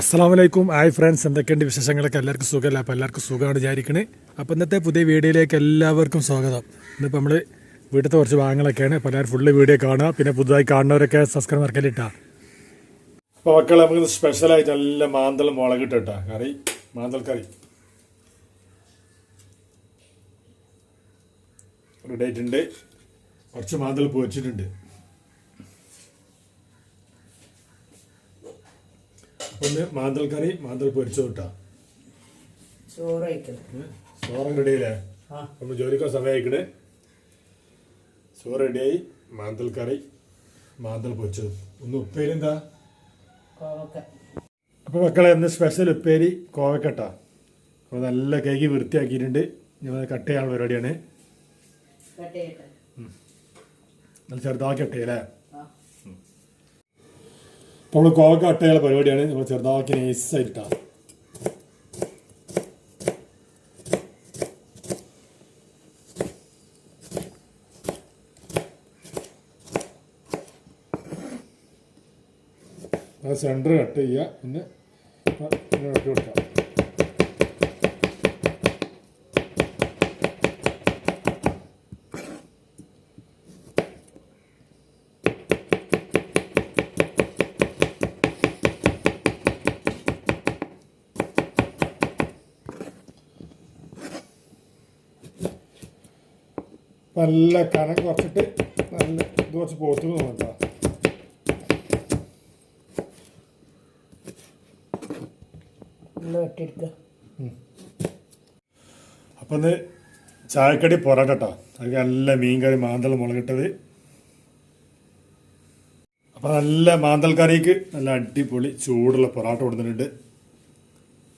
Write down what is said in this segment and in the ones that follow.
അസ്സാം വലൈക്കും hi friends എന്തൊക്കെയുണ്ട് വിശേഷങ്ങളൊക്കെ? എല്ലാവർക്കും സുഖമല്ല? അപ്പോൾ എല്ലാവർക്കും സുഖമാണ് വിചാരിക്കണേ. അപ്പോൾ ഇന്നത്തെ പുതിയ വീഡിയോയിലേക്ക് എല്ലാവർക്കും സ്വാഗതം. ഇന്നിപ്പോൾ നമ്മൾ വീട്ടിലത്തെ കുറച്ച് ഭാഗങ്ങളൊക്കെയാണ്. അപ്പോൾ എല്ലാവരും ഫുള്ള് വീഡിയോ കാണുക. പിന്നെ പുതുതായി കാണുന്നവരൊക്കെ സബ്സ്ക്രൈബ് മറക്കലിട്ടാ അപ്പോൾ മക്കളെ നമുക്ക് സ്പെഷ്യലായിട്ട് നല്ല മാന്തൽ മുളക് ഇട്ടിട്ടാ കറി മാന്തൽ കറി. റെഡി ആയിട്ടുണ്ട്. കുറച്ച് മാന്തൽ പൊരിച്ചിട്ടുണ്ട്. ഒന്ന് മാന്തൽ കറി മാന്തൽ പൊരിച്ചു കിട്ടാ ചോറ് റെഡിയല്ലേ ചോറ് റെഡിയില്ലേ? നമ്മൾ ജോലിക്കോ സമയമായിക്കണ് ചോറ് റെഡിയായി മാന്തൽ കറി മാന്തൽ പൊരിച്ചത്. ഒന്ന് ഉപ്പേരി എന്താ? അപ്പോൾ മക്കളെ ഇന്ന് സ്പെഷ്യൽ ഉപ്പേരി കോവക്കട്ട. അപ്പോൾ നല്ല കേക്ക് വൃത്തിയാക്കിയിട്ടുണ്ട്. ഞങ്ങൾ കട്ട് ചെയ്യാനുള്ള പരിപാടിയാണ്. നല്ല ചെറുതാക്കി കട്ട് ചെയ്യല്ലേ? നമ്മൾ കോവക്ക അട്ടയുള്ള പരിപാടിയാണ്. നമ്മൾ ചെറുതാക്കി നൈസായിട്ടാണ് സെന്റർ കട്ട് ചെയ്യുക പിന്നെ ഇട്ട് കൊടുക്കാം. നല്ല കനം കുറച്ചിട്ട് നല്ല ഇത് കുറച്ച് പോത്തു നോക്കാം അപ്പൊ ഇന്ന് ചായക്കടി പൊറോട്ട കേട്ടോ. അത് നല്ല മീൻ കറി മാന്തൾ മുളകിട്ടത്. അപ്പൊ നല്ല മാന്തൽ കറിക്ക് നല്ല അടിപൊളി ചൂടുള്ള പൊറോട്ട കൊടുത്തിട്ടുണ്ട്.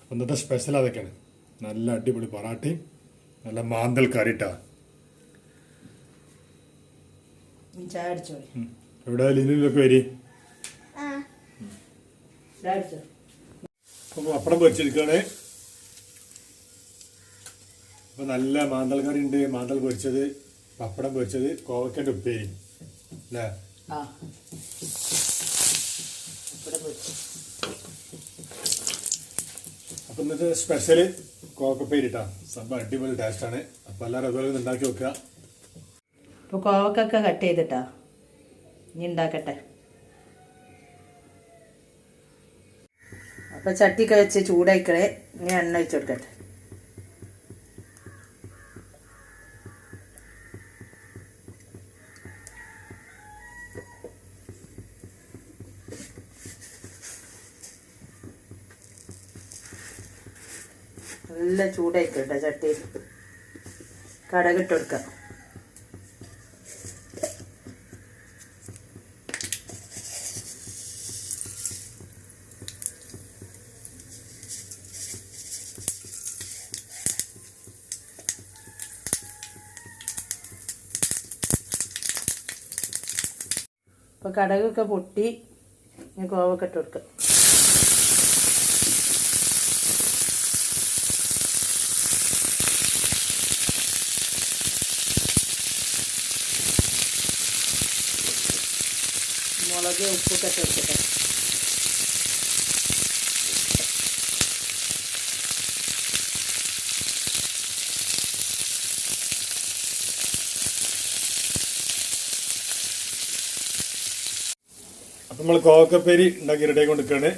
അപ്പം ഇന്നത്തെ സ്പെഷ്യൽ അതൊക്കെയാണ്. നല്ല അടിപൊളി പൊറാട്ടയും നല്ല മാന്തൽ കറി ഇട്ടാ ചായ അടിച്ചോളി എവിടെ ലിനിലൊക്കെ വരി? ചായ അടിച്ചോ അപ്പം പപ്പടം പൊരിച്ചിരിക്കുകയാണ് അപ്പോൾ നല്ല മാന്തൽ കറി ഉണ്ട്. മാന്തൽ പൊരിച്ചത് പപ്പടം പൊരിച്ചത് കോവക്കന്റെ ഉപ്പേരി. അല്ലേ? അപ്പം ഇന്നത്തെ സ്പെഷ്യൽ കോവക്കപ്പേരിട്ടാ സംഭവം അടിപൊളി ടേസ്റ്റാണ് അപ്പൊ എല്ലാവരും അതുപോലെ ഉണ്ടാക്കി വെക്കുക ഇപ്പോൾ കോവക്കൊക്കെ കട്ട് ചെയ്തിട്ടാ? ഇനി ഉണ്ടാക്കട്ടെ അപ്പം ചട്ടി വെച്ച് ചൂടായിക്കളെ ഇനി എണ്ണ ഒഴിച്ചു കൊടുക്കട്ടെ. നല്ല ചൂടായിക്കോട്ടെ ചട്ടി. കടകിട്ട് കൊടുക്കാം. ഇപ്പൊ കടകൊക്കെ പൊട്ടി കോവൊക്കെ ഇട്ട് കൊടുക്കുക മുളക് ഉപ്പൊക്കെ ഇട്ട് കൊടുക്കട്ടെ നമ്മൾ കോവക്കപ്പേരി ഉണ്ടാക്കി റെഡി കൊണ്ടിരിക്കുകയാണ്.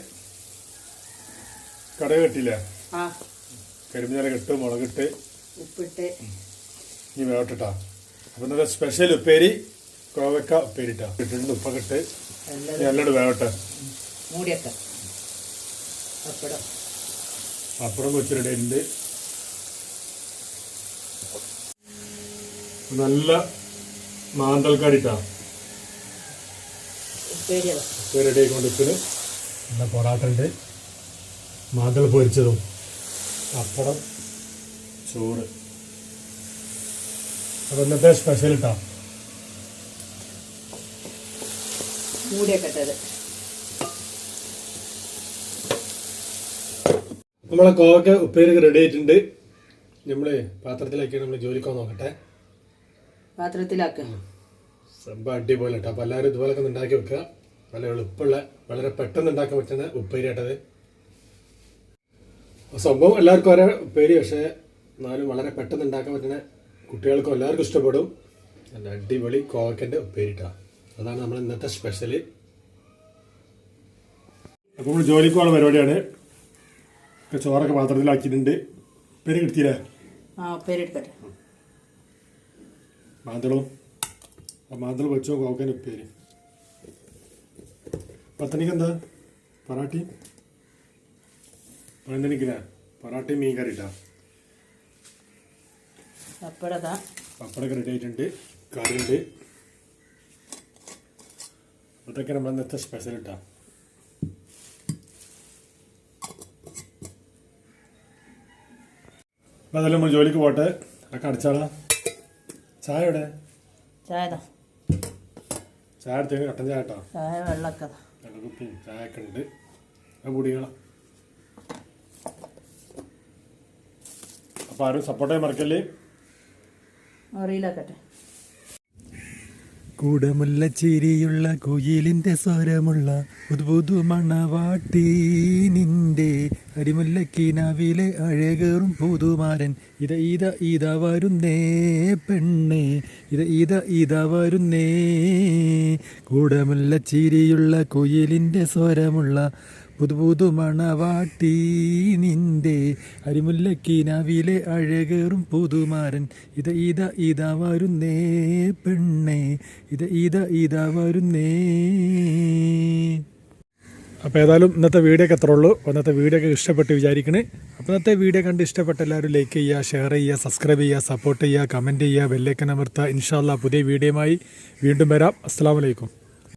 കട കെട്ടില്ല ആ. കിട്ടും കെട്ട് മുളകിട്ട് ഉപ്പിട്ട്. ഇനി വേവട്ടിട്ടാ അപ്പം നല്ല സ്പെഷ്യൽ ഉപ്പേരി കോവക്ക ഉപ്പേരിട്ടാ ഇട്ടിട്ടുണ്ട് ഉപ്പൊക്കെ ഇട്ട്. എല്ലാം ഇനി നല്ലോണം വേവട്ടെ. മൂടിയൊക്കെ പപ്പടം. പപ്പടം വെച്ച് റെഡി ഉണ്ട് നല്ല മാന്തൽ ഉപ്പേരിയതാ റെഡി ആയിക്കൊണ്ടിരിക്കുന്നത് നല്ല പൊറാട്ട ഉണ്ട് മാന്തൾ പൊരിച്ചതും. പപ്പടം ചോറ്. അപ്പം ഇന്നത്തെ സ്പെഷ്യൽ ഇട്ടാ മൂടിയൊക്കെ നമ്മളെ കോവക്ക ഉപ്പേരി റെഡി ആയിട്ടുണ്ട്. നമ്മൾ പാത്രത്തിലാക്കി നമ്മൾ ജോലിക്കോ നോക്കട്ടെ. പാത്രത്തിലാക്കുക സംഭവം അടിപൊളി കേട്ടോ. അപ്പോൾ എല്ലാവരും ഇതുപോലൊക്കെ ഒക്കെ ഉണ്ടാക്കി വെക്കുക. നല്ല എളുപ്പമുള്ള വളരെ പെട്ടെന്ന് ഉണ്ടാക്കാൻ പറ്റുന്ന ഉപ്പേരി ആട്ടത് സംഭവം എല്ലാവർക്കും ഒരേ ഉപ്പേരി പക്ഷേ എന്നാലും വളരെ പെട്ടെന്ന് ഉണ്ടാക്കാൻ പറ്റുന്ന കുട്ടികൾക്കും എല്ലാവർക്കും ഇഷ്ടപ്പെടും. നല്ല അടിപൊളി കോവക്കന്റെ ഉപ്പേരിട്ടാ അതാണ് നമ്മൾ ഇന്നത്തെ സ്പെഷ്യൽ അപ്പോൾ നമ്മൾ ജോലിക്ക് പോകുന്ന പരിപാടിയാണ്. ചോറൊക്കെ പാത്രത്തിലാക്കിയിട്ടുണ്ട്. പേര് കിട്ടിയില്ലേ? ആ ഉപ്പേരെടുക്കട്ടെ മാന്തളും ആ മാന്തൾ വെച്ചോ കോവക്കന്റെ ഉപ്പേരി പത്തണിക്ക് എന്താ പൊറാട്ടി? പതിനണിക്കില്ല പൊറാട്ടി മീൻ കറി ഇട്ടാ അപ്പോഴതാ പപ്പടമൊക്കെ റെഡി ആയിട്ടുണ്ട്. കറിയുണ്ട്. അതൊക്കെ നമ്മൾ ഇന്നത്തെ സ്പെഷ്യൽ ഇട്ടാ. അപ്പം അതെല്ലാം നമ്മൾ ജോലിക്ക് പോട്ടെ? അതൊക്കെ അടിച്ചാളാ. ചായ എവിടെ? ചായതാ. ചായ എടുത്തേക്ക് കട്ടൻ ചായ കേട്ടോ. ചായ വെള്ളമൊക്കെ. വെള്ളക്കുപ്പിയും ചായ ഒക്കെ ഉണ്ട്. അത് പൊടികളാ അപ്പോൾ ആരും സപ്പോർട്ട് ചെയ്യാൻ മറക്കല്ലേ? അറിയില്ലാക്കട്ടെ കൂടമുള്ള ചിരിയുള്ള കുയിലിന്റെ സ്വരമുള്ള പുതുപുതു മണവാട്ടി. നിന്റെ അരിമുല്ലക്കിനാവിലെ അഴകേറും പുതുമാരൻ. ഇത ഇത ഇത വരുന്നേ പെണ്ണേ. ഇത ഇത ഇത വരുന്നേ. കൂടമുള്ള ചിരിയുള്ള കുയിലിന്റെ സ്വരമുള്ള പുതുപുതു മണവാട്ടി നിന്റെ അരിമുല്ലക്കിനാവിലെ അഴകേറും പുതുമാരൻ. ഇത ഇത ഇത വരുന്നേ പെണ്ണേ. ഇത് ഇത ഇത വരുന്നേ. അപ്പോൾ ഏതായാലും ഇന്നത്തെ വീഡിയോ ഒക്കെ എത്രയുള്ളൂ ഇന്നത്തെ വീഡിയോ ഒക്കെ ഇഷ്ടപ്പെട്ട് വിചാരിക്കണേ. അപ്പോൾ ഇന്നത്തെ വീഡിയോ കണ്ട് ഇഷ്ടപ്പെട്ട എല്ലാവരും ലൈക്ക് ചെയ്യുക ഷെയർ ചെയ്യുക സബ്സ്ക്രൈബ് ചെയ്യുക സപ്പോർട്ട് ചെയ്യുക കമന്റ് ചെയ്യുക ബെല്ലൈക്കൻ അമർത്തുക. ഇൻഷാല്ല പുതിയ വീഡിയോയുമായി വീണ്ടും വരാം. അസ്സാം വലൈക്കും